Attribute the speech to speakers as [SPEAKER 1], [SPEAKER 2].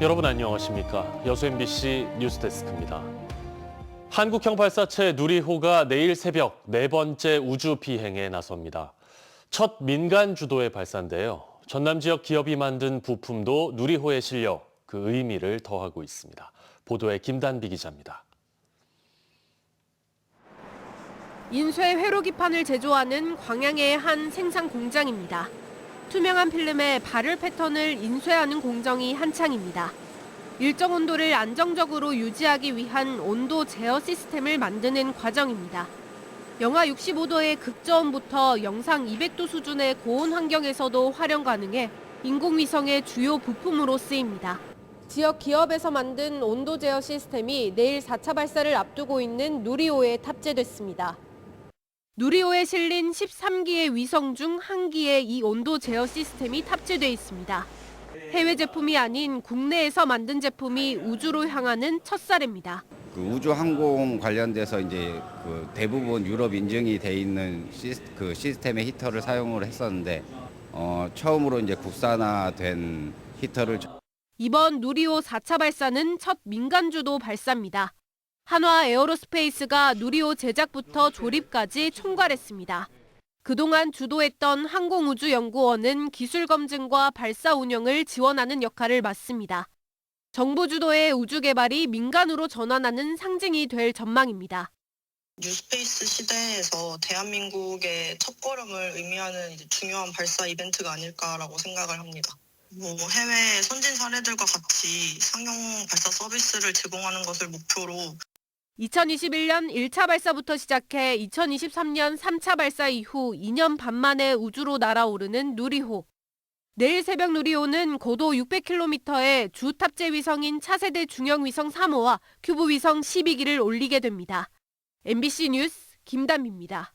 [SPEAKER 1] 여러분 안녕하십니까? 여수 MBC 뉴스데스크입니다. 한국형 발사체 누리호가 내일 새벽 네 번째 우주 비행에 나섭니다. 첫 민간 주도의 발사인데요. 전남 지역 기업이 만든 부품도 누리호에 실려 그 의미를 더하고 있습니다. 보도에 김단비 기자입니다.
[SPEAKER 2] 인쇄 회로 기판을 제조하는 광양의 한 생산 공장입니다. 투명한 필름에 발열 패턴을 인쇄하는 공정이 한창입니다. 일정 온도를 안정적으로 유지하기 위한 온도 제어 시스템을 만드는 과정입니다. 영하 65도의 극저온부터 영상 200도 수준의 고온 환경에서도 활용 가능해 인공위성의 주요 부품으로 쓰입니다. 지역 기업에서 만든 온도 제어 시스템이 내일 4차 발사를 앞두고 있는 누리호에 탑재됐습니다. 누리호에 실린 13기의 위성 중 한 기에 이 온도 제어 시스템이 탑재돼 있습니다. 해외 제품이 아닌 국내에서 만든 제품이 우주로 향하는 첫 사례입니다.
[SPEAKER 3] 그 우주 항공 관련돼서 이제 그 대부분 유럽 인증이 돼 있는 시스, 그 시스템의 히터를 사용을 했었는데 어, 처음으로 이제 국산화된 히터를
[SPEAKER 2] 이번 누리호 4차 발사는 첫 민간 주도 발사입니다. 한화 에어로스페이스가 누리호 제작부터 조립까지 총괄했습니다. 그동안 주도했던 항공우주연구원은 기술 검증과 발사 운영을 지원하는 역할을 맡습니다. 정부 주도의 우주 개발이 민간으로 전환하는 상징이 될 전망입니다.
[SPEAKER 4] 뉴스페이스 시대에서 대한민국의 첫걸음을 의미하는 중요한 발사 이벤트가 아닐까라고 생각을 합니다. 뭐 해외 선진 사례들과 같이 상용 발사 서비스를 제공하는 것을 목표로
[SPEAKER 2] 2021년 1차 발사부터 시작해 2023년 3차 발사 이후 2년 반 만에 우주로 날아오르는 누리호. 내일 새벽 누리호는 고도 600km의 주 탑재 위성인 차세대 중형 위성 3호와 큐브 위성 12기를 올리게 됩니다. MBC 뉴스 김담입니다.